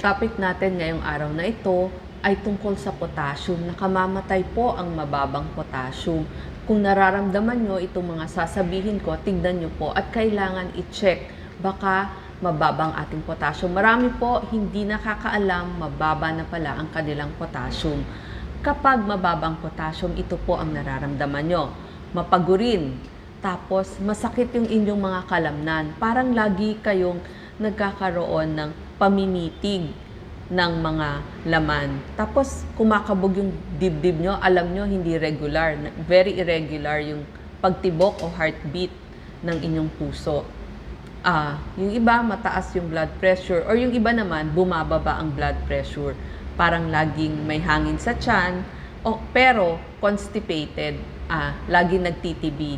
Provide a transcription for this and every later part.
topic natin ngayong araw na ito ay tungkol sa potassium. Nakamamatay po ang mababang potassium. Kung nararamdaman nyo itong mga sasabihin ko, tignan nyo po at kailangan i-check. Baka mababang ating potassium. Marami po hindi nakakaalam, mababa na pala ang kanilang potassium. Kapag mababang potassium, ito po ang nararamdaman nyo. Mapagurin, tapos masakit yung inyong mga kalamnan. Parang lagi kayong nagkakaroon ng pamimitig ng mga laman. Tapos kumakabog yung dibdib nyo, alam nyo hindi regular, very irregular yung pagtibok o heartbeat ng inyong puso. Ah, yung iba mataas yung blood pressure or yung iba naman bumababa ang blood pressure. Parang laging may hangin sa tiyan o pero constipated, ah, laging nagtitibi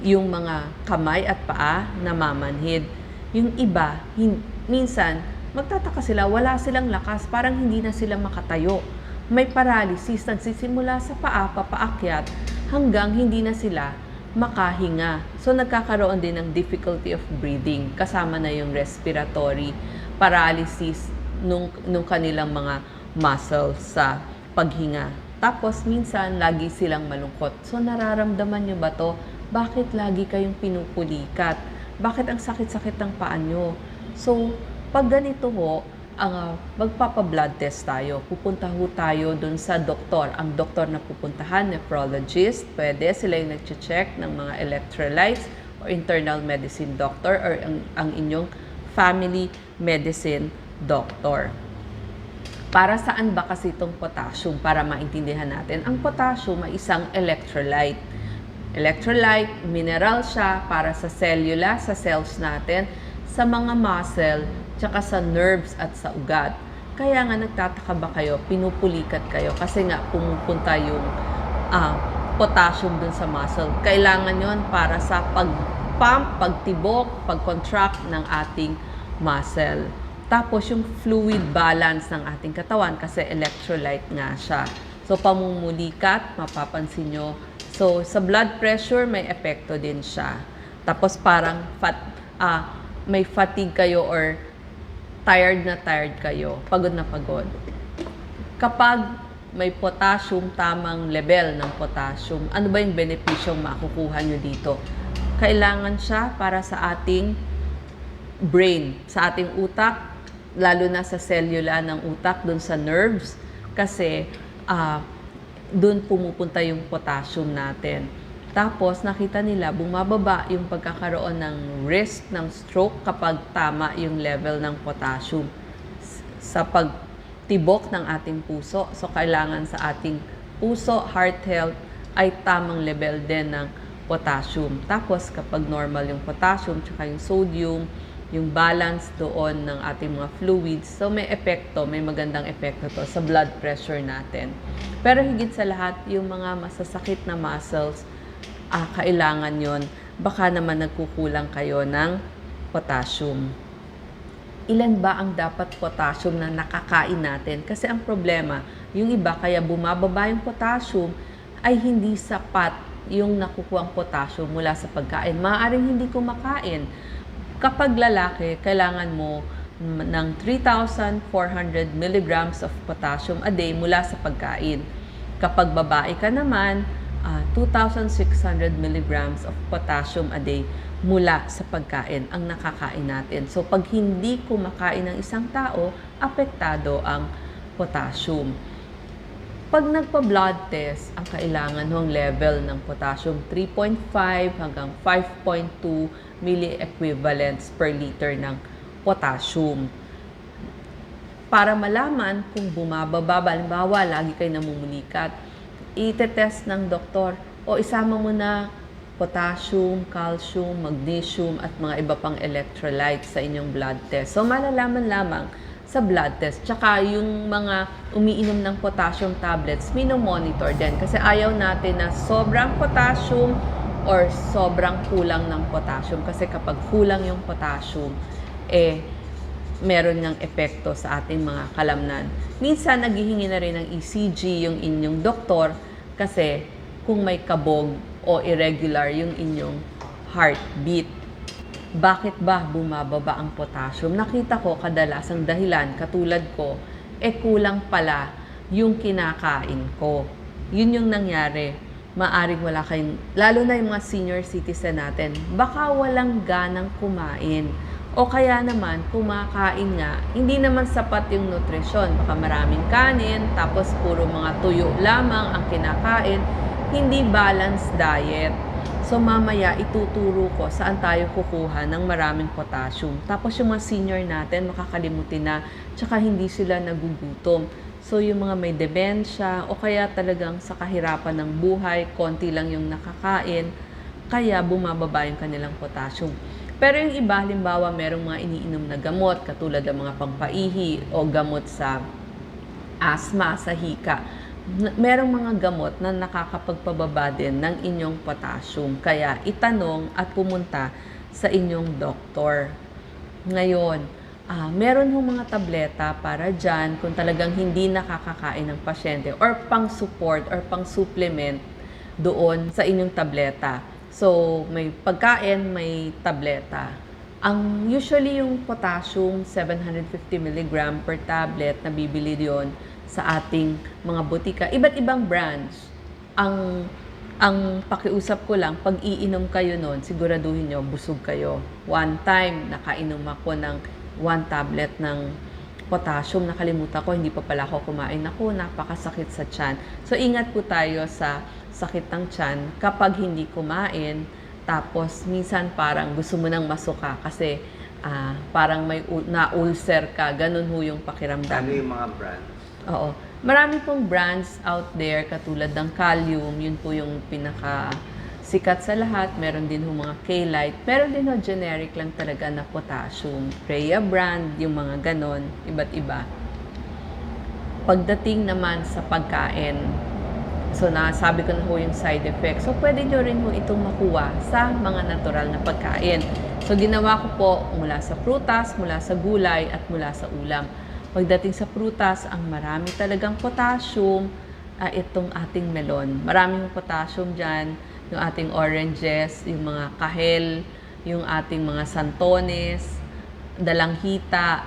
yung mga kamay at paa namamanhid. Yung iba, hin- minsan, magtataka sila, wala silang lakas, parang hindi na sila makatayo. May paralysis, nagsisimula sa paa, papaakyat, hanggang hindi na sila makahinga. So, nagkakaroon din ng difficulty of breathing, kasama na yung respiratory paralysis nung, nung kanilang mga muscles sa paghinga. Tapos, minsan, lagi silang malungkot. So, nararamdaman nyo ba to? Bakit lagi kayong pinupulikat? Bakit ang sakit-sakit ng paa nyo? So, pag ganito ho, ang ah, magpapa-blood test tayo. Pupunta ho tayo dun sa doktor. Ang doktor na pupuntahan, nephrologist, pwede sila yung nag-check ng mga electrolytes or internal medicine doctor or ang, ang inyong family medicine doctor. Para saan ba kasi itong potassium? Para maintindihan natin. Ang potassium ay isang electrolyte. Electrolyte, mineral siya para sa cellula, sa cells natin, sa mga muscle, tsaka sa nerves at sa ugat. Kaya nga nagtataka ba kayo, pinupulikat kayo kasi nga pumupunta yung ah, potassium dun sa muscle. Kailangan yon para sa pag-pump, pagtibok, pag-contract ng ating muscle. Tapos yung fluid balance ng ating katawan kasi electrolyte nga siya. So pamumulikat, mapapansin nyo. So sa blood pressure may epekto din siya. Tapos parang fat, ah, may fatigue kayo or tired na tired kayo, pagod na pagod. Kapag may potassium, tamang level ng potassium, ano ba yung benepisyong makukuha nyo dito? Kailangan siya para sa ating brain, sa ating utak, lalo na sa cellula ng utak, dun sa nerves, kasi ah dun pumupunta yung potassium natin. Tapos nakita nila bumababa yung pagkakaroon ng risk ng stroke kapag tama yung level ng potassium sa pagtibok ng ating puso. So kailangan sa ating puso, heart health ay tamang level din ng potassium. Tapos kapag normal yung potassium tsaka yung sodium, yung balance doon ng ating mga fluids. So may epekto, may magandang epekto to sa blood pressure natin. Pero higit sa lahat, yung mga masasakit na muscles, ah, kailangan yon baka naman nagkukulang kayo ng potassium. Ilan ba ang dapat potassium na nakakain natin? Kasi ang problema, yung iba kaya bumababa yung potassium ay hindi sapat yung nakukuhang potassium mula sa pagkain. Maaaring hindi kumakain. Kapag lalaki, kailangan mo ng 3,400 milligrams of potassium a day mula sa pagkain. Kapag babae ka naman, ah, 2,600 milligrams of potassium a day mula sa pagkain ang nakakain natin. So pag hindi kumakain ng isang tao, apektado ang potassium. Pag nagpa-blood test, ang kailangan ng level ng potassium 3.5 hanggang 5.2 milliequivalents per liter ng potassium. Para malaman kung bumababa, halimbawa, lagi kayo namumulikat, itetest ng doktor o isama mo na potassium, calcium, magnesium at mga iba pang electrolytes sa inyong blood test. So malalaman lamang sa blood test. Tsaka yung mga umiinom ng potassium tablets, mino-monitor din. Kasi ayaw natin na sobrang potassium or sobrang kulang ng potassium. Kasi kapag kulang yung potassium, eh, meron niyang epekto sa ating mga kalamnan. Minsan, naghihingi na rin ng ECG yung inyong doktor kasi kung may kabog o irregular yung inyong heartbeat. Bakit ba bumababa ang potassium? Nakita ko kadalasang dahilan, katulad ko, eh kulang pala yung kinakain ko. Yun yung nangyari. Maaring wala kayong, lalo na yung mga senior citizen natin, baka walang ganang kumain. O kaya naman, kumakain nga, hindi naman sapat yung nutrisyon. Baka maraming kanin, tapos puro mga tuyo lamang ang kinakain. Hindi balanced diet. So mamaya ituturo ko saan tayo kukuha ng maraming potassium. Tapos yung mga senior natin makakalimutin na tsaka hindi sila nagugutom. So yung mga may demensya o kaya talagang sa kahirapan ng buhay, konti lang yung nakakain, kaya bumababa yung kanilang potassium. Pero yung iba, halimbawa, merong mga iniinom na gamot, katulad ng mga pangpaihi o gamot sa asma, sa hika. Merong mga gamot na nakakapagpababa din ng inyong potassium. Kaya itanong at pumunta sa inyong doktor. Ngayon, ah, meron hong mga tableta para dyan kung talagang hindi nakakakain ng pasyente or pang-support or pang-supplement doon sa inyong tableta. So, may pagkain, may tableta. Ang usually yung potassium, 750 mg per tablet na bibili yon sa ating mga butika. Iba't ibang brands. Ang ang pakiusap ko lang, pag iinom kayo nun, siguraduhin nyo, busog kayo. One time, nakainom ako ng one tablet ng potassium. Nakalimutan ko, hindi pa pala ako kumain. Ako, napakasakit sa tiyan. So, ingat po tayo sa sakit ng tiyan kapag hindi kumain. Tapos, minsan parang gusto mo nang masuka kasi ah, parang may ul- na-ulcer ka. Ganun ho yung pakiramdam. Ano yung mga brands? Oo. Marami pong brands out there katulad ng Calcium, yun po yung pinaka sikat sa lahat. Meron din ho mga K-Lite. Meron din ho generic lang talaga na potassium. Rhea brand, yung mga ganon, iba't iba. Pagdating naman sa pagkain, so nasabi ko na ho yung side effects. So pwede nyo rin ho itong makuha sa mga natural na pagkain. So ginawa ko po mula sa prutas, mula sa gulay, at mula sa ulam. Pagdating sa prutas, ang marami talagang potassium, ah, itong ating melon. Maraming potassium dyan, yung ating oranges, yung mga kahel, yung ating mga santones, dalanghita,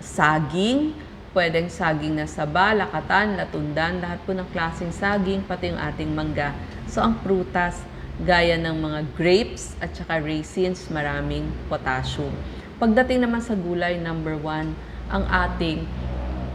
saging, pwedeng saging na saba, lakatan, latundan, lahat po ng klaseng saging, pati yung ating mangga. So, ang prutas, gaya ng mga grapes at saka raisins, maraming potassium. Pagdating naman sa gulay, number one, ang ating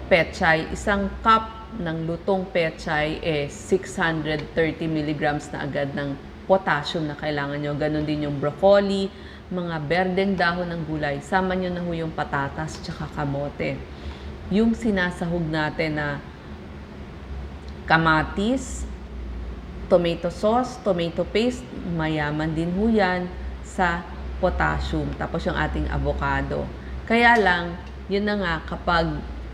pechay. Isang cup ng lutong pechay eh 630 milligrams na agad ng potassium na kailangan nyo. Ganon din yung broccoli, mga berdeng dahon ng gulay. Sama nyo na ho yung patatas tsaka kamote. Yung sinasahog natin na kamatis, tomato sauce, tomato paste, mayaman din ho yan sa potassium. Tapos yung ating avocado. Kaya lang, yun na nga, kapag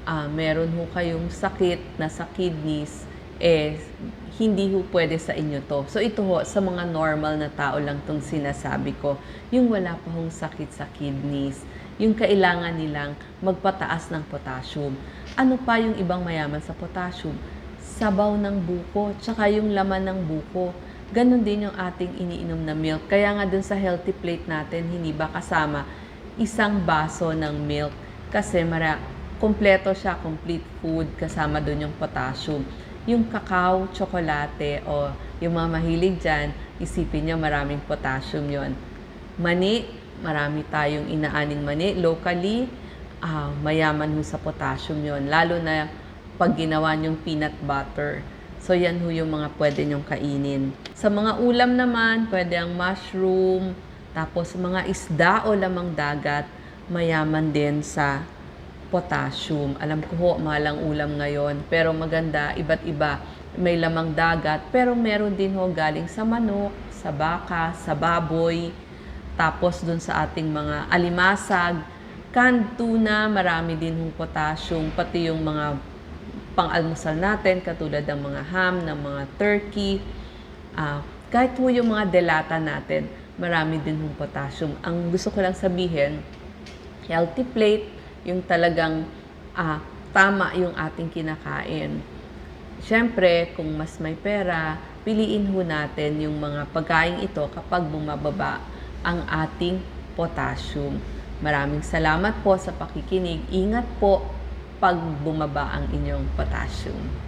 ah, meron ho kayong sakit na sa kidneys, eh, hindi ho pwede sa inyo to. So ito ho, sa mga normal na tao lang tong sinasabi ko, yung wala pa hong sakit sa kidneys, yung kailangan nilang magpataas ng potassium. Ano pa yung ibang mayaman sa potassium? Sabaw ng buko, tsaka yung laman ng buko. Ganon din yung ating iniinom na milk. Kaya nga dun sa healthy plate natin, hindi ba kasama isang baso ng milk? Kasi mara, kompleto siya, complete food, kasama dun yung potassium. Yung kakao, tsokolate, o yung mga mahilig dyan, isipin nyo maraming potassium yon. Mani, marami tayong inaaning mani. Locally, ah, mayaman ho sa potassium yon. Lalo na pag ginawa nyong peanut butter. So, yan ho yung mga pwede nyong kainin. Sa mga ulam naman, pwede ang mushroom, tapos mga isda o lamang dagat, mayaman din sa potassium. Alam ko ho, mahalang ulam ngayon, pero maganda, iba't iba. May lamang dagat, pero meron din ho galing sa manok, sa baka, sa baboy, tapos dun sa ating mga alimasag, canned tuna, marami din hong potassium, pati yung mga pang-almusal natin, katulad ng mga ham, ng mga turkey, ah, kahit po yung mga delata natin, marami din hong potassium. Ang gusto ko lang sabihin, healthy plate, yung talagang ah, tama yung ating kinakain. Siyempre, kung mas may pera, piliin ho natin yung mga pagkain ito kapag bumababa ang ating potassium. Maraming salamat po sa pakikinig. Ingat po pag bumaba ang inyong potassium.